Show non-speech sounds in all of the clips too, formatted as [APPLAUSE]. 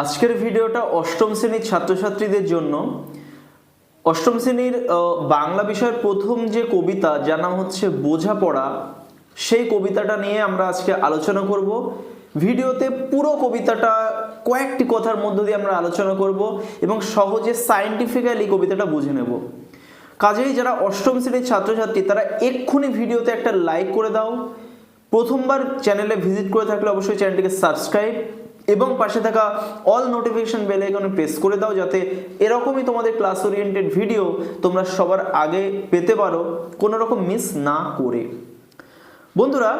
আজকের ভিডিওটা অষ্টম শ্রেণির ছাত্রছাত্রীদের জন্য। অষ্টম শ্রেণির বাংলা বিষয়ের প্রথম যে কবিতা, যার নাম হচ্ছে বোঝাপড়া, সেই কবিতাটা নিয়ে আমরা আজকে আলোচনা করব। ভিডিওতে পুরো কবিতাটা কয়েকটি কথার মধ্য দিয়ে আমরা আলোচনা করব এবং সহজে সায়েন্টিফিক্যালি কবিতাটা বুঝে নেব। কাজেই যারা অষ্টম শ্রেণির ছাত্রছাত্রী, তারা এক্ষুনি ভিডিওতে একটা লাইক করে দাও। প্রথমবার চ্যানেলে ভিজিট করে থাকলে অবশ্যই চ্যানেলটিকে সাবস্ক্রাইব এবং পাশে থাকা অল নোটিফিকেশন বেল আইকনে প্রেস করে দাও যাতে এরকমই তোমাদের ক্লাস ওরিয়েন্টেড ভিডিও তোমরা সবার আগে পেতে পারো, কোনো রকম মিস না করে। বন্ধুরা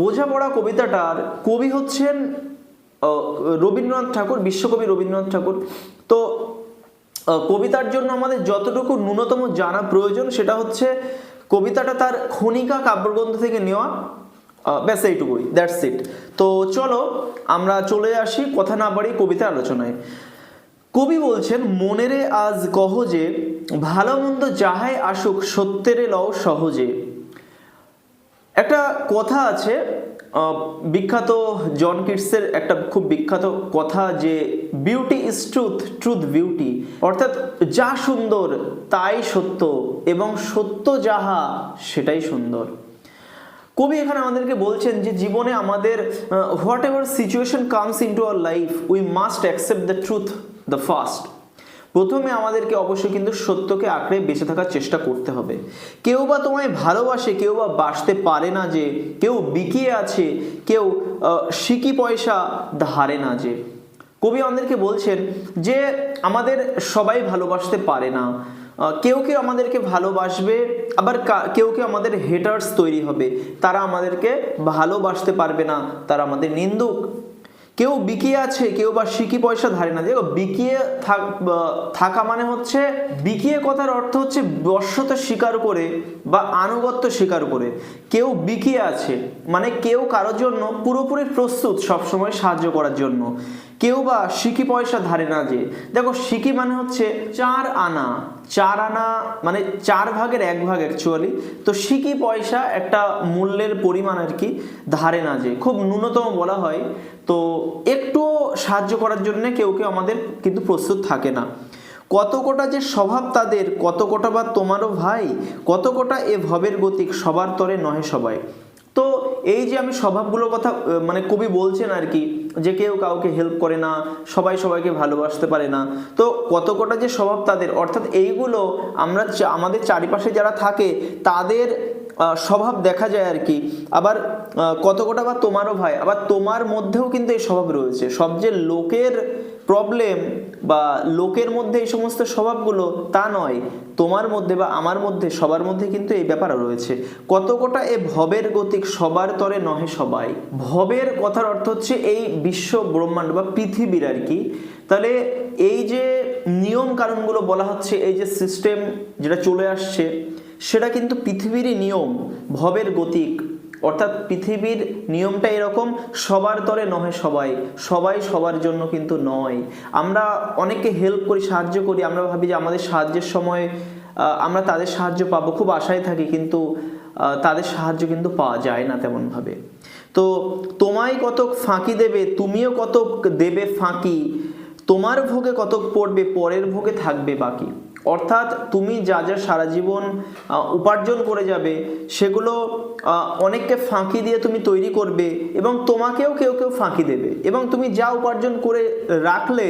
বোঝাপড়া কবিতাটার কবি হচ্ছেন রবীন্দ্রনাথ ঠাকুর, বিশ্বকবি রবীন্দ্রনাথ ঠাকুর। তো কবিতার জন্য আমাদের যতটুকু ন্যূনতম জানা প্রয়োজন সেটা হচ্ছে কবিতাটা তার খনিকা কাব্যগ্রন্থ থেকে নেওয়া ব্যাস এইটুকুই দ্যাটস ইট তো চলো, আমরা চলে আসি কথা না বাড়ি কবিতা আলোচনায়। কবি বলছেন, মনেরে আজ কহজে ভালো মন্দ যাহাই আসুক, সত্যেরে লও সহজে। একটা কথা আছে বিখ্যাত জন কিটসের একটা খুব বিখ্যাত কথা যে beauty is truth truth beauty অর্থাৎ, যা সুন্দর, তাই সত্য, এবং সত্য যাহা, সেটাই সুন্দর। কবি এখানে আমাদেরকে বলছেন যে জীবনে আমাদের whatever situation comes into our life we must accept the truth the first প্রথমে আমাদেরকে অবশ্যই কিন্তু সত্যকে আঁকড়ে বেঁচে থাকার চেষ্টা করতে হবে। কেউ বা তোমায় ভালোবাসে, কেউ বা বাসতে পারে না যে, কেউ বিকিয়ে আছে, কেউ সিকি পয়সা ধারে না যে। কবি আমাদেরকে বলছেন যে, আমাদের সবাই ভালোবাসতে পারে না। কেউ কেউ আমাদেরকে ভালোবাসবে, আবার কেউ কেউ আমাদের হেটার্স তৈরি হবে। তারা আমাদেরকে ভালোবাসতে পারবে না, তারা আমাদের নিন্দুক। কেউ বিকিয়ে আছে, কেউ বা শিকি পয়সা ধারে না। দেখো, বিকিয়ে থাক- মানে হচ্ছে, বিকিয়ে কথার অর্থ হচ্ছে বর্ষতা স্বীকার করে বা আনুগত্য স্বীকার করে। কেউ বিকিয়ে আছে মানে কেউ কারোর জন্য পুরোপুরি প্রস্তুত সবসময় সাহায্য করার জন্য। কেউ বা সিকি পয়সা ধারে না যে। দেখো, সিকি মানে হচ্ছে চার আনা। চার আনা মানে চার ভাগের এক ভাগ অ্যাকচুয়ালি তো সিকি পয়সা একটা মূল্যের পরিমাণ আর কি ধারে না যে। খুব ন্যূনতম বলা হয়। তো একটুও সাহায্য করার জন্য কেউ কেউ আমাদের কিন্তু প্রস্তুত থাকে না। কত কোটা যে স্বভাব তাদের, কত কোটা বা তোমারও ভাই, কত কোটা এ ভবের গতিক, সবার তরে নহে সবাই। তো এই যে আমি স্বভাবগুলোর কথা মানে কবি বলছেন আর কি, যে কেউ কাউকে হেল্প করে না, সবাই সবাইকে ভালোবাসতে পারে না, তো কত কটা যে স্বভাব তাদের, অর্থাৎ এইগুলো আমরা আমাদের চারিপাশে যারা থাকে, তাদের স্বভাব দেখা যায় আর কি। আবার কত কটা বা তোমারও ভাই, আবার তোমার মধ্যেও কিন্তু এই স্বভাব রয়েছে। সব যে লোকের প্রবলেম বা লোকের মধ্যে এই সমস্ত স্বভাবগুলো তা নয়, তোমার মধ্যে বা আমার মধ্যে, সবার মধ্যে কিন্তু এই ব্যাপার রয়েছে। কত কোটা এ ভবের গতিক সবার তরে নহে সবাই। ভবের কথার অর্থ হচ্ছে এই বিশ্ব ব্রহ্মাণ্ড বা পৃথিবীর আর কি। তাহলে এই যে নিয়ম কানুনগুলো বলা হচ্ছে, এই যে সিস্টেম যেটা চলে আসছে, সেটা কিন্তু পৃথিবীরই নিয়ম, ভবের গতিক। অর্থাৎ পৃথিবীর নিয়মটা এরকম, সবার তরে নহে সবাই সবাই সবার জন্য কিন্তু নয়। আমরা অনেককে হেল্প করি, সাহায্য করি, আমরা ভাবি যে আমাদের সাহায্যের সময় আমরা তাদের সাহায্য পাবো, খুব আশায় থাকি কিন্তু তাদের সাহায্য কিন্তু পাওয়া যায় না তেমনভাবে। তো তোমায় কতক ফাঁকি দেবে, তুমিও কতক দেবে ফাঁকি, তোমার ভোগে কতক পড়বে, পরের ভোগে থাকবে বাকি। অর্থাৎ তুমি যা যা সারা জীবন উপার্জন করে যাবে, সেগুলো অনেককে ফাঁকি দিয়ে তুমি তৈরি করবে এবং তোমাকেও কেউ কেউ ফাঁকি দেবে। এবং তুমি যা উপার্জন করে রাখলে,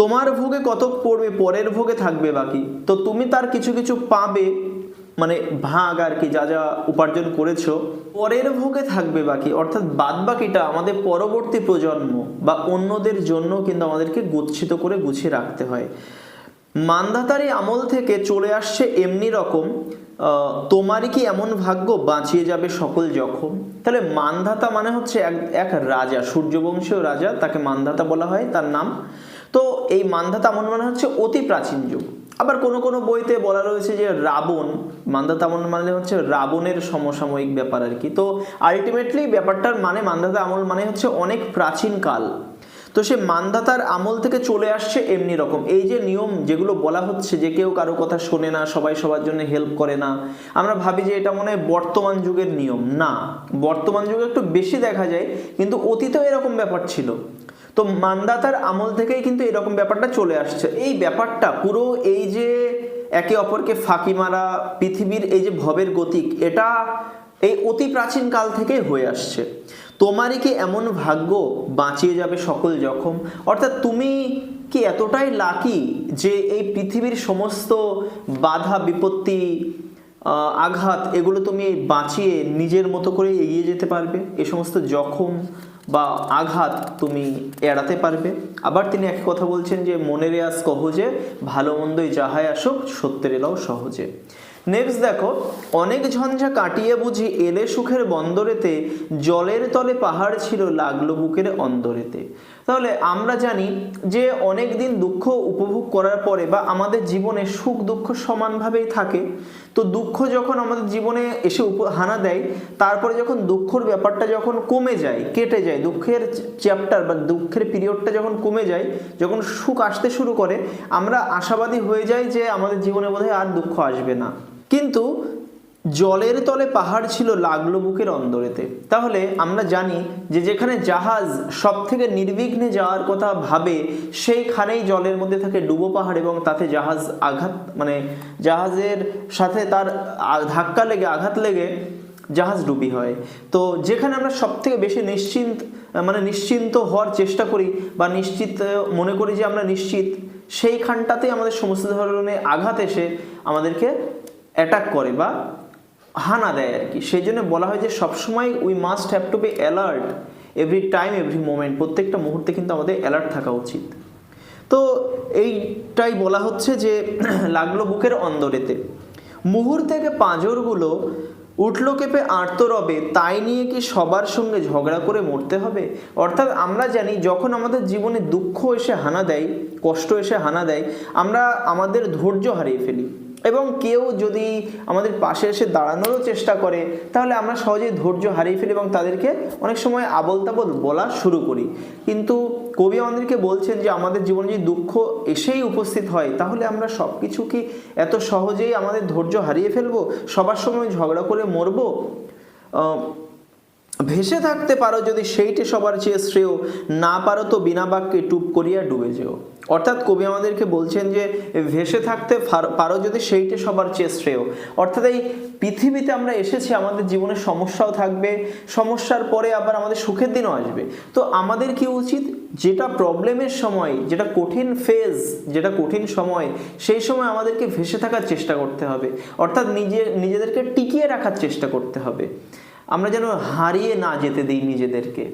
তোমার ভোগে কতক পড়বে, পরের ভোগে থাকবে বাকি। তো তুমি তার কিছু কিছু পাবে মানে ভাগ আর কি, যা যা উপার্জন করেছ, পরের ভোগে থাকবে বাকি। অর্থাৎ বাদ বাকিটা আমাদের পরবর্তী প্রজন্ম বা অন্যদের জন্য কিন্তু আমাদেরকে গচ্ছিত করে গুছিয়ে রাখতে হয়। মানধাতারি আমল থেকে চলে আসছে এমনি রকম তোমারই কি এমন ভাগ্য বাঁচিয়ে যাবে সকল জখম তাহলে মান্ধাতা মানে হচ্ছে এক এক রাজা, সূর্যবংশীয় রাজা, তাকে মান্ধাতা বলা হয়, তার নাম। তো এই মান্ধাতা আমল মানে হচ্ছে অতি প্রাচীন যুগ। আবার কোনো কোনো বইতে বলা রয়েছে যে রাবণ, মান্ধাতা আমল মানে হচ্ছে রাবণের সমসাময়িক ব্যাপার আর কি। তো আলটিমেটলি ব্যাপারটার মানে মান্ধাতা আমল মানে হচ্ছে অনেক প্রাচীন কাল। তো সে মানদাতার আমল থেকে চলে আসছে এমনি রকম। এই যে নিয়ম যেগুলো বলা হচ্ছে যে কেউ কারও কথা শোনে না, সবাই সবার জন্য হেল্প করে না, আমরা ভাবি যে এটা মনে হয় বর্তমান যুগের নিয়ম। না, বর্তমান যুগে একটু বেশি দেখা যায়, কিন্তু অতীতেও এরকম ব্যাপার ছিল। তো মানদাতার আমল থেকেই কিন্তু এরকম ব্যাপারটা চলে আসছে। এই ব্যাপারটা পুরো এই যে একে অপরকে ফাঁকি মারা, পৃথিবীর এই যে ভবের গতিক, এটা এই অতি প্রাচীন কাল থেকেই হয়ে আসছে। তোমারই কি এমন ভাগ্য বাঁচিয়ে যাবে সকল জখম? অর্থাৎ তুমি কি এতটাই লাকি যে এই পৃথিবীর সমস্ত বাধা, বিপত্তি আঘাত এগুলো তুমি বাঁচিয়ে নিজের মতো করে এগিয়ে যেতে পারবে? এ সমস্ত জখম বা আঘাত তুমি এড়াতে পারবে। আবার তিনি এক কথা বলছেন যে, মনের আজ কহজে ভালো মন্দই যাহাই আসুক, সত্যের এলাও সহজে। নেক্সট দেখো, অনেক ঝঞ্ঝা কাটিয়ে বুঝি এলে সুখের বন্দরেতে, জলের তলে পাহাড় ছিল লাগল বুকের অন্দরেতে। তাহলে আমরা জানি যে অনেক দিন দুঃখ উপভোগ করার পরে বা আমাদের জীবনে সুখ দুঃখ সমানভাবেই থাকে। তো দুঃখ যখন আমাদের জীবনে এসে হানা দেয়, তারপরে যখন দুঃখর ব্যাপারটা যখন কমে যায়, কেটে যায়, দুঃখের চ্যাপ্টার বা দুঃখের পিরিয়ডটা যখন কমে যায়, যখন সুখ আসতে শুরু করে, আমরা আশাবাদী হয়ে যাই যে আমাদের জীবনে বোধহয় আর দুঃখ আসবে না। কিন্তু জলের তলে পাহাড় ছিল লাগল বুকের অন্দরেতে। তাহলে আমরা জানি যে যেখানে জাহাজ সব থেকে নির্বিঘ্নে যাওয়ার কথা ভাবে, সেইখানেই জলের মধ্যে থাকে ডুবো পাহাড় এবং তাতে জাহাজ আঘাত মানে জাহাজের সাথে তার ধাক্কা লেগে, আঘাত লেগে জাহাজ ডুবি হয়। তো যেখানে আমরা সব থেকে বেশি নিশ্চিন্ত মানে নিশ্চিন্ত হওয়ার চেষ্টা করি বা নিশ্চিত, মনে করি যে আমরা নিশ্চিত, সেইখানটাতেই আমাদের সমস্ত ধরনের আঘাত এসে আমাদেরকে অ্যাটাক করে বা হানা দেয় আর কি। সেই জন্য বলা হয় যে সবসময় we must have to be alert every time every moment প্রত্যেকটা মুহূর্তে কিন্তু আমাদের অ্যালার্ট থাকা উচিত। তো এইটাই বলা হচ্ছে যে [CLEARS THROAT] লাগল বুকের অন্দরেতে। মুহুর থেকে পাঁজরগুলো উঠল কেঁপে আর্ত রবে, তাই নিয়ে কি সবার সঙ্গে ঝগড়া করে মরতে হবে? অর্থাৎ আমরা জানি যখন আমাদের জীবনে দুঃখ এসে হানা দেয়, কষ্ট এসে হানা দেয়, আমরা আমাদের ধৈর্য হারিয়ে ফেলি। এবং কেউ যদি আমাদের পাশে এসে দাঁড়ানোরও চেষ্টা করে, তাহলে আমরা সহজেই ধৈর্য হারিয়ে ফেলি এবং তাদেরকে অনেক সময় আবল তাবল বলা শুরু করি। কিন্তু কবি আমাদেরকে বলছেন যে, আমাদের জীবনে যদি দুঃখ এসেই উপস্থিত হয়, তাহলে আমরা সব কিছু কি এত সহজেই আমাদের ধৈর্য হারিয়ে ফেলব? সবার সময় ঝগড়া করে মরবো? ভেসে থাকতে পারো, যদি সেইটে সবার চেয়ে শ্রেয়। না পারো তো বিনা বাক্যে টুপ করিয়া ডুবে যেও। অর্থাৎ কবি আমাদেরকে বলছেন যে, ভেসে থাকতে পারো যদি সেইটে সবার চেয়ে শ্রেয়। অর্থাৎ এই পৃথিবীতে আমরা এসেছি, আমাদের জীবনে সমস্যাও থাকবে, সমস্যার পরে আবার আমাদের সুখের দিনও আসবে। তো আমাদের কি উচিত? যেটা প্রবলেমের সময়, যেটা কঠিন ফেজ, যেটা কঠিন সময়, সেই সময় আমাদেরকে ভেসে থাকার চেষ্টা করতে হবে। অর্থাৎ নিজে, নিজেদেরকে টিকিয়ে রাখার চেষ্টা করতে হবে। আমরা যেন হারিয়ে না যেতে দিই নিজেদেরকে।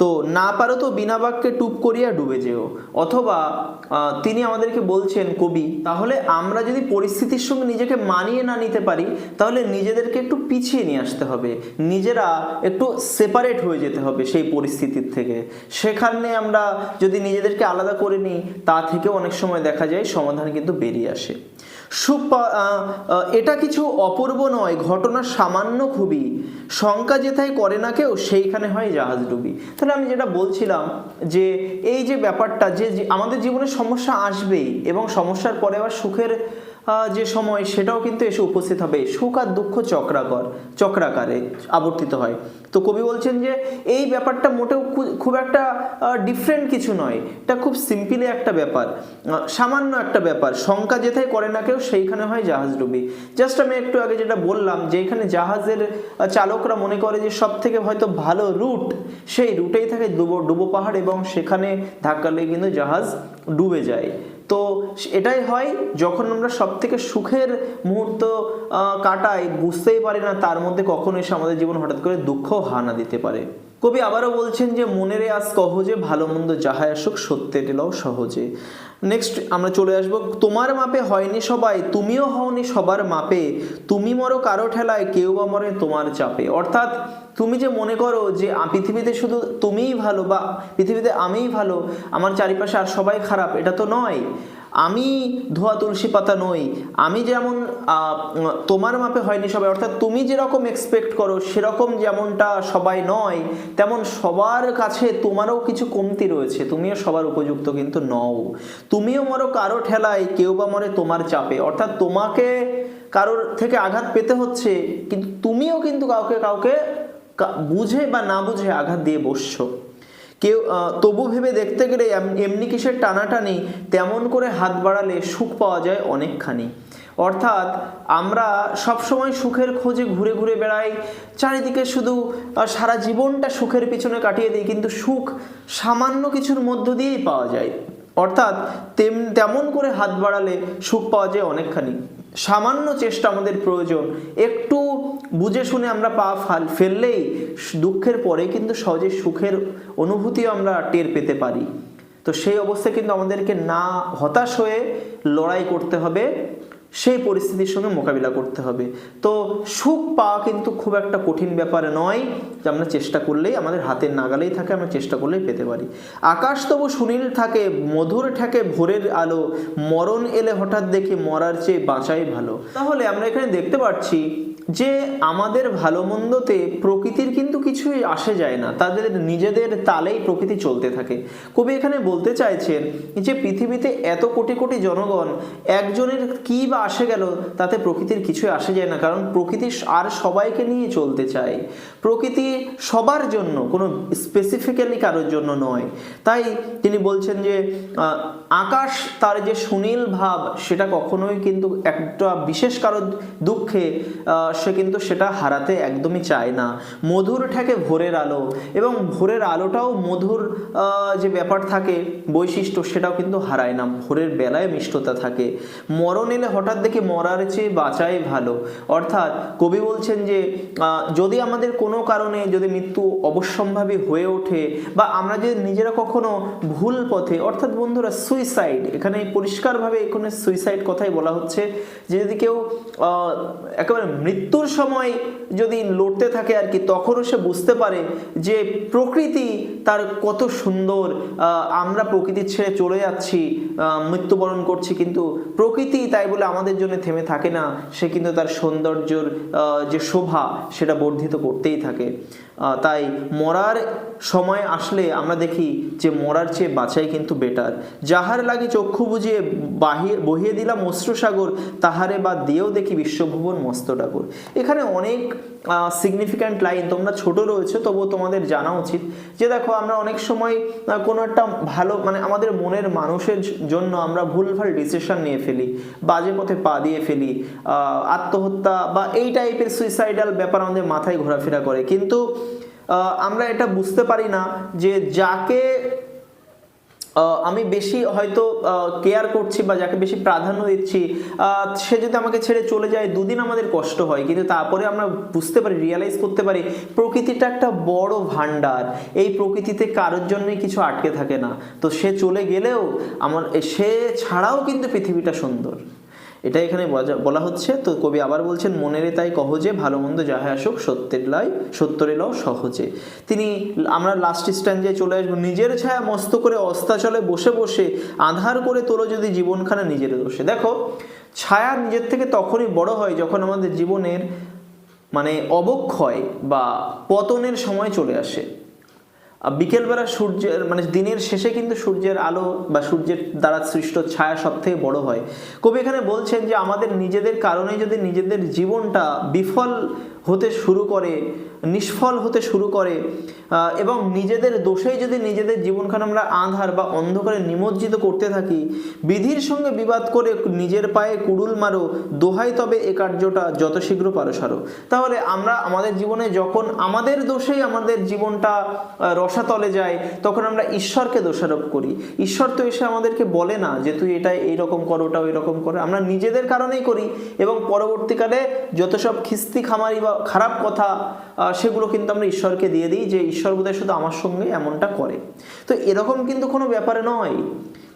তো না পারো তো বিনা বাক্যে টুপ করিয়া ডুবে যেও। অথবা তিনি আমাদেরকে বলছেন, কবি, তাহলে আমরা যদি পরিস্থিতির সঙ্গে নিজেকে মানিয়ে না নিতে পারি, তাহলে নিজেদেরকে একটু পিছিয়ে নিয়ে আসতে হবে। নিজেরা একটু সেপারেট হয়ে যেতে হবে সেই পরিস্থিতির থেকে। সেখানে আমরা যদি নিজেদেরকে আলাদা করে নিই, তা থেকেও অনেক সময় দেখা যায় সমাধান কিন্তু বেরিয়ে আসে। এটা কিছু অপূর্ব নয়, ঘটনা সামান্য খুবই। শঙ্কা যেথায় করে না কেউ, সেইখানে হয় জাহাজ ডুবি। তাহলে আমি যেটা বলছিলাম যে, এই যে ব্যাপারটা যে, আমাদের জীবনে সমস্যা আসবেই এবং সমস্যার পরে আবার সুখের যে সময় সেটাও কিন্তু এসে উপস্থিত হবে। সুখ আর দুঃখ চক্রাকর, চক্রাকারে আবর্তিত হয়। তো কবি বলছেন যে, এই ব্যাপারটা মোটেও খুব একটা ডিফারেন্ট কিছু নয়। এটা খুব সিম্পলি একটা ব্যাপার। সামান্য একটা ব্যাপার। শঙ্কা যেথায় করে না কেউ, সেইখানে হয় জাহাজ ডুবি জাস্ট আমি একটু আগে যেটা বললাম যে, এখানে জাহাজের চালকরা মনে করে যে সব থেকে হয়তো ভালো রুট, সেই রুটেই থাকে ডুবো ডুবো পাহাড় এবং সেখানে ধাক্কা লেগে কিন্তু জাহাজ ডুবে যায়। তো এটাই হয় যখন আমরা সব থেকে সুখের মুহূর্ত কাটাই, বুঝতেই পারি না তার মধ্যে কখন এসে আমাদের জীবন হঠাৎ করে দুঃখ হানা দিতে পারে। কবি আবারও বলছেন যে, মনের আজ কহজে, ভালো মন্দ যাহাই আসুক, সত্যের টেলাও সহজে। নেক্সট আমরা চলে আসব, তোমার মাপে হয়নি সবাই, তুমিও হওনি সবার মাপে। তুমি মরো কারও ঠেলায়, কেউ বা মরে তোমার চাপে। অর্থাৎ তুমি যে মনে করো যে পৃথিবীতে শুধু তুমিই ভালো বা পৃথিবীতে আমিই ভালো, আমার চারিপাশে আর সবাই খারাপ, এটা তো নয়। আমি ধোয়া তুলসী পাতা নই। আমি যেমন তোমার মাপে হয়নি সবাই, অর্থাৎ তুমি যেরকম এক্সপেক্ট করো, সেরকম যেমনটা সবাই নয়, তেমন সবার কাছে তোমারও কিছু কমতি রয়েছে। তুমিও সবার উপযুক্ত কিন্তু নও। তুমিও মরো কারও ঠেলায়, কেউ বা মরে তোমার চাপে। অর্থাৎ তোমাকে কারোর থেকে আঘাত পেতে হচ্ছে, কিন্তু তুমিও কিন্তু কাউকে কাউকে বুঝে বা না বুঝে আঘাত দিয়ে বসছো। কেউ তবু ভেবে দেখতে গেলে এমনি কিসের টানাটানি, তেমন করে হাত বাড়ালে সুখ পাওয়া যায় অনেকখানি। অর্থাৎ আমরা সবসময় সুখের খোঁজে ঘুরে ঘুরে বেড়াই, চারিদিকে শুধু সারা জীবনটা সুখের পিছনে কাটিয়ে দিই, কিন্তু সুখ সামান্য কিছুর মধ্য দিয়েই পাওয়া যায়। অর্থাৎ তেম তেমন করে হাত বাড়ালে সুখ পাওয়া যায় অনেকখানি। সামান্য চেষ্টা আমাদের প্রয়োজন। একটু বুঝে শুনে আমরা পা ফাল, ফেললেই দুঃখের পরে কিন্তু সহজে সুখের অনুভূতিও আমরা টের পেতে পারি। তো সেই অবস্থায় কিন্তু আমাদেরকে না হতাশ হয়ে লড়াই করতে হবে। সেই পরিস্থিতির সঙ্গে মোকাবিলা করতে হবে। তো সুখ পাওয়া কিন্তু খুব একটা কঠিন ব্যাপার নয় যে আমরা চেষ্টা করলেই, আমাদের হাতের নাগালেই থাকে, আমরা চেষ্টা করলেই পেতে পারি। আকাশ তবু সুনীল থাকে, মধুর ঠেকে ভোরের আলো, মরণ এলে হঠাৎ দেখি মরার চেয়ে বাঁচাই ভালো। তাহলে আমরা এখানে দেখতে পাচ্ছি যে আমাদের ভালো মন্দতে প্রকৃতির কিন্তু কিছুই আসে যায় না। তাদের নিজেদের তালেই প্রকৃতি চলতে থাকে। কবি এখানে বলতে চাইছেন যে পৃথিবীতে এত কোটি কোটি জনগণ, একজনের কি বা আসে গেল তাতে প্রকৃতির কিছুই আসে যায় না। কারণ প্রকৃতি আর সবাইকে নিয়ে চলতে চায়। প্রকৃতি সবার জন্য, কোনো স্পেসিফিক্যালি কারোর জন্য নয়। তাই তিনি বলছেন যে আকাশ তার যে সুনীল ভাব, সেটা কখনোই কিন্তু একটা বিশেষ কারও দুঃখে সে কিন্তু সেটা হারাতে একদমই চায় না। মধুর ঠেকে ভোরের আলো এবং ভোরের আলোটাও মধুর যে ব্যাপার থাকে, বৈশিষ্ট্য সেটাও কিন্তু হারায় না। ভোরের বেলায় মিষ্টতা থাকে। মরণ এলে হঠাৎ দেখে মরার চেয়ে বাঁচাই ভালো। অর্থাৎ কবি বলছেন যে যদি আমাদের কোনো কারণে যদি মৃত্যু অবশ্যম্ভাবী হয়ে ওঠে বা আমরা যদি নিজেরা কখনো ভুল পথে, অর্থাৎ বন্ধুরা সুইসাইড, এখানে পরিষ্কারভাবে এখানে সুইসাইড কথাই বলা হচ্ছে, যে যদি কেউ একেবারে মৃত্যুর সময় যদি লড়তে থাকে আর কি, তখনও সে বুঝতে পারে যে প্রকৃতি তার কত সুন্দর আমরা প্রকৃতি ছেড়ে চলে যাচ্ছি মৃত্যুবরণ করছি, কিন্তু প্রকৃতি তাই বলে আমাদের জন্য থেমে থাকে না। সে কিন্তু তার সৌন্দর্যর যে শোভা, সেটা বর্ধিত করতেই থাকে। তাই মরার সময় আসলে আমরা দেখি যে মরার চেয়ে বাঁচাই কিন্তু বেটার যাহার লাগে চক্ষু বুঝিয়ে বাহিয়ে, বহিয়ে দিলাম অশ্রুসাগর, তাহারে বা দিয়েও দেখি বিশ্বভুবন মস্ত ডাগর এখানে অনেক সিগনিফিক্যান্ট লাইন তোমরা ছোট রয়েছে, তবুও তোমাদের জানা উচিত। যে দেখো, আমরা অনেক সময় কোনো একটা ভালো মানে আমাদের মনের মানুষের জন্য আমরা ভুলভাল ডিসিশন নিয়ে ফেলি, বাজে পথে পা দিয়ে ফেলি আত্মহত্যা বা এই টাইপের সুইসাইডাল ব্যাপার আমাদের মাথায় ঘোরাফেরা করে। কিন্তু আমরা এটা বুঝতে পারি না যে যাকে আমি বেশি হয়তো কেয়ার করছি বা যাকে বেশি প্রাধান্য দিচ্ছি সে যদি আমাকে ছেড়ে চলে যায়, দুদিন আমাদের কষ্ট হয়, কিন্তু তারপরে আমরা বুঝতে পারি রিয়েলাইজ করতে পারি, প্রকৃতিটা একটা বড় ভান্ডার এই প্রকৃতিতে কারোর জন্যই কিছু আটকে থাকে না। তো সে চলে গেলেও আমার, সে ছাড়াও কিন্তু পৃথিবীটা সুন্দর। এটা এখানে বলা হচ্ছে, তো কবি আবার বলছেন, মনেরে তাই কহজে ভালো মন্দ যাহা আসুক, সত্যের লাই, সত্যরে লও সহজে। তিনি আমরা লাস্ট স্ট্যান্ডে চলে আসব। নিজের ছায়া মস্ত করে অস্তাচলে বসে বসে আধার করে তোলো যদি জীবনখানা নিজের দোষে। দেখো, ছায়া নিজের থেকে তখনই বড় হয় যখন আমাদের জীবনের মানে অবক্ষয় বা পতনের সময় চলে আসে। বিকেলবেলা সূর্যের মানে দিনের শেষে কিন্তু সূর্যের আলো বা সূর্যের দ্বারা সৃষ্ট ছায়া সব থেকে বড় হয়। কবি এখানে বলছেন যে আমাদের নিজেদের কারণে যদি নিজেদের জীবনটা বিফল হতে শুরু করে, নিষ্ফল হতে শুরু করে এবং নিজেদের দোষেই যদি নিজেদের জীবনখানে আমরা আধার বা অন্ধকারে নিমজ্জিত করতে থাকি, বিধির সঙ্গে বিবাদ করে নিজের পায়ে কুড়ুল মারো, দোহাই তবে এ কার্যটা যত শীঘ্র পারো সারো তাহলে আমরা আমাদের জীবনে যখন আমাদের দোষেই আমাদের জীবনটা রসাতলে যায়, তখন আমরা ঈশ্বরকে দোষারোপ করি। ঈশ্বর তো এসে আমাদেরকে বলে না যে, তুই এটা এইরকম কর ওটা ওইরকম করে। আমরা নিজেদের কারণেই করি, এবং পরবর্তীকালে যত সব খিস্তি খামারি বা খারাপ কথা সেগুলো কিন্তু আমরা ঈশ্বরকে দিয়ে দিই যে ঈশ্বর বোধহয় শুধু আমার সঙ্গে এমনটা করে। তো এরকম কিন্তু কোনো ব্যাপারে নয়।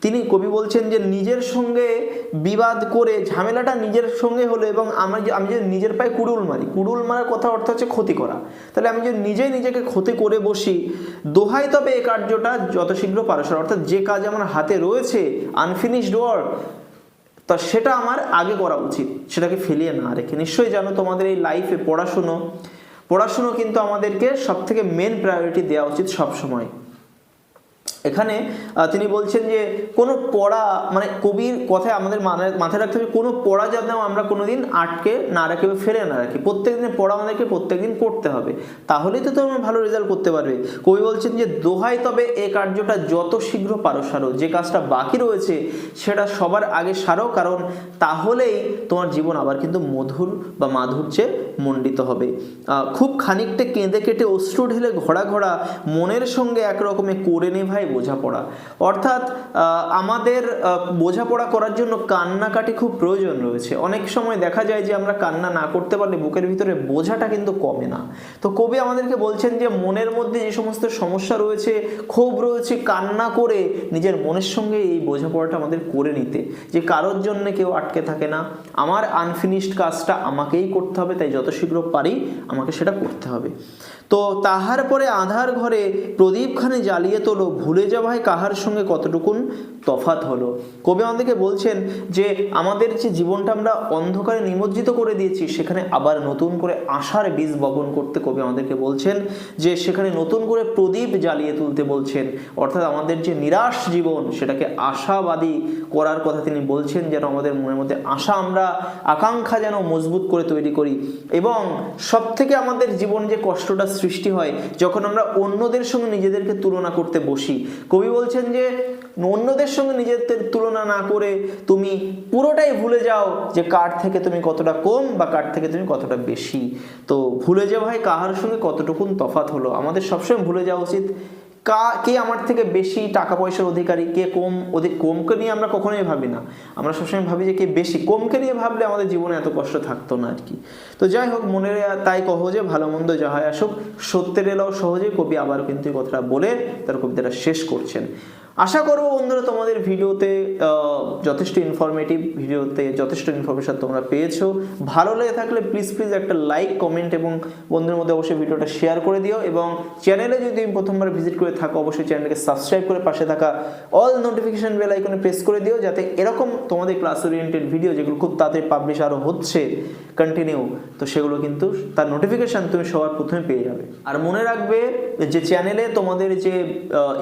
তিনি কবি বলছেন যে নিজের সঙ্গে বিবাদ করে ঝামেলাটা নিজের সঙ্গে হলো এবং আমার যে, আমি যদি নিজের পায়ে কুড়ুল মারি। কুড়ুল মারার কথা অর্থ হচ্ছে ক্ষতি করা। তাহলে আমি যদি নিজেই নিজেকে ক্ষতি করে বসি, দোহাই তবে এ কার্যটা যত শীঘ্র পারসর অর্থাৎ যে কাজ আমার হাতে রয়েছে আনফিনিশড ওয়ার্ক তা সেটা আমার আগে করা উচিত। সেটাকে ফেলিয়ে না রেখে। নিশ্চয়ই জানো তোমাদের এই লাইফে পড়াশুনো পড়াশুনো কিন্তু আমাদেরকে সব থেকে মেন প্রায়োরিটি দেওয়া উচিত সব সময় এখানে তিনি বলছেন যে, কোনো পড়া মানে কবির কথায় আমাদের মাথায় মাথায় রাখতে হবে কোনো পড়া যেন আমরা কোনোদিন আটকে না রাখি বা ফেলে না রাখি। প্রত্যেক দিনের পড়া আমাদেরকে প্রত্যেক দিন করতে হবে। তাহলেই তো তোমরা ভালো রেজাল্ট করতে পারবে। কবি বলছেন যে, দোহাই তবে এ কার্যটা যত শীঘ্র পারো সারো। যে কাজটা বাকি রয়েছে, সেটা সবার আগে সারো। কারণ তাহলেই তোমার জীবন আবার কিন্তু মধুর বা মাধুর্যে মণ্ডিত হবে। খুব খানিকটা কেঁদে কেটে অশ্রু ঢেলে ঘোড়া ঘোড়া মনের সঙ্গে একরকমে করে নে ভাই বোঝাপড়া। অর্থাৎ আমাদের বোঝাপড়া করার জন্য কান্নাকাটি খুব প্রয়োজন রয়েছে। অনেক সময় দেখা যায় যে আমরা কান্না না করতে পারলে বুকের ভিতরে বোঝাটা কিন্তু কমে না। তো কবি আমাদেরকে বলছেন যে মনের মধ্যে যে সমস্ত সমস্যা রয়েছে, ক্ষোভ রয়েছে, কান্না করে নিজের মনের সঙ্গে এই বোঝাপড়াটা আমাদের করে নিতে। যে কারোর জন্য কেউ আটকে থাকে না। আমার আনফিনিশড কাজটা আমাকেই করতে হবে, তাই যত শীঘ্র পারি আমাকে সেটা করতে হবে। তো তাহার পরে আধার ঘরে প্রদীপখানে জ্বালিয়ে তোলো, ভুলে যাওয়ায় কাহার সঙ্গে কতটুকুন তফাত হলো। কবি আমাদেরকে বলছেন যে, আমাদের যে জীবনটা আমরা অন্ধকারে নিমজ্জিত করে দিয়েছি, সেখানে আবার নতুন করে আশার বীজ বপন করতে কবি আমাদেরকে বলছেন যে, সেখানে নতুন করে প্রদীপ জ্বালিয়ে তুলতে বলছেন। অর্থাৎ আমাদের যে নিরাশ জীবন, সেটাকে আশাবাদী করার কথা তিনি বলছেন যেন আমাদের মনের মধ্যে আশা আমরা, আকাঙ্ক্ষা যেন মজবুত করে তৈরি করি। এবং সব থেকে আমাদের জীবন যে কষ্টটা সৃষ্টি হয়, যখন আমরা অন্যদের সঙ্গে নিজেদেরকে তুলনা করতে বসি। কবি বলছেন যে, অন্যদের সঙ্গে নিজেদের তুলনা না করে তুমি পুরোটাই ভুলে যাও যে কার থেকে তুমি কতটা কম বা কার থেকে তুমি কতটা বেশি। তো ভুলে যাও ভাই কাহার সঙ্গে কতটুকুন তফাত হলো? আমাদের সবসময় ভুলে যাওয়া উচিত কা, কে আমার থেকে বেশি টাকা পয়সার অধিকারী? কে কম অধিক কমকে নিয়ে আমরা কখনোই ভাবি না। আমরা সবসময় ভাবি যে কে বেশি, কমকে নিয়ে ভাবলে আমাদের জীবনে এত কষ্ট থাকতো না আর কি তো যাই হোক, মনে তাই কহ যে ভালো মন্দ যা হয় আসুক, সত্যের এলাও সহজে কবি আবার কিন্তু এই কথাটা বলে তার কবিতাটা শেষ করছেন। আশা করব বন্ধুরা তোমাদের ভিডিওতে যথেষ্ট ইনফরমেটিভ ভিডিওতে, যথেষ্ট ইনফরমেশন তোমরা পেয়েছ। ভালো লেগে থাকলে প্লিজ প্লিজ একটা লাইক কমেন্ট এবং বন্ধুদের মধ্যে অবশ্যই ভিডিওটা শেয়ার করে দিও এবং চ্যানেলে যদি তুমি প্রথমবার ভিজিট করে থাকো, অবশ্যই চ্যানেলকে সাবস্ক্রাইব করে পাশে থাকা অল নোটিফিকেশান বেল আইকনে প্রেস করে দিও যাতে এরকম তোমাদের ক্লাস ওরিয়েন্টেড ভিডিও যেগুলো খুব তাড়াতাড়ি পাবলিশ আরও হচ্ছে কন্টিনিউ তো সেগুলো কিন্তু তার নোটিফিকেশন তুমি সবার প্রথমে পেয়ে যাবে। আর মনে রাখবে যে চ্যানেলে তোমাদের যে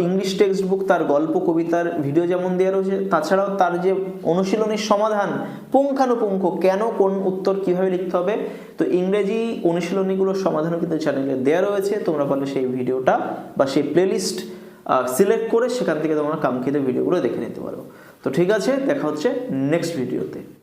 ইংলিশ টেক্সট বুক তার গল্প, কবিতার ভিডিও যেমন দেওয়া রয়েছে, তাছাড়াও তার যে অনুশীলনের সমাধান, পুঙ্খানুপুঙ্খ কেন, কোন উত্তর কীভাবে লিখতে হবে, তো ইংরেজি অনুশীলনীগুলোর সমাধানও কিন্তু চ্যানেলে দেওয়া রয়েছে, তোমরা পারলে সেই ভিডিওটা বা সেই প্লেলিস্ট সিলেক্ট করে সেখান থেকে তোমরা কাঙ্ক্ষিত ভিডিওগুলো দেখে নিতে পারো। তো ঠিক আছে, দেখা হচ্ছে নেক্সট ভিডিওতে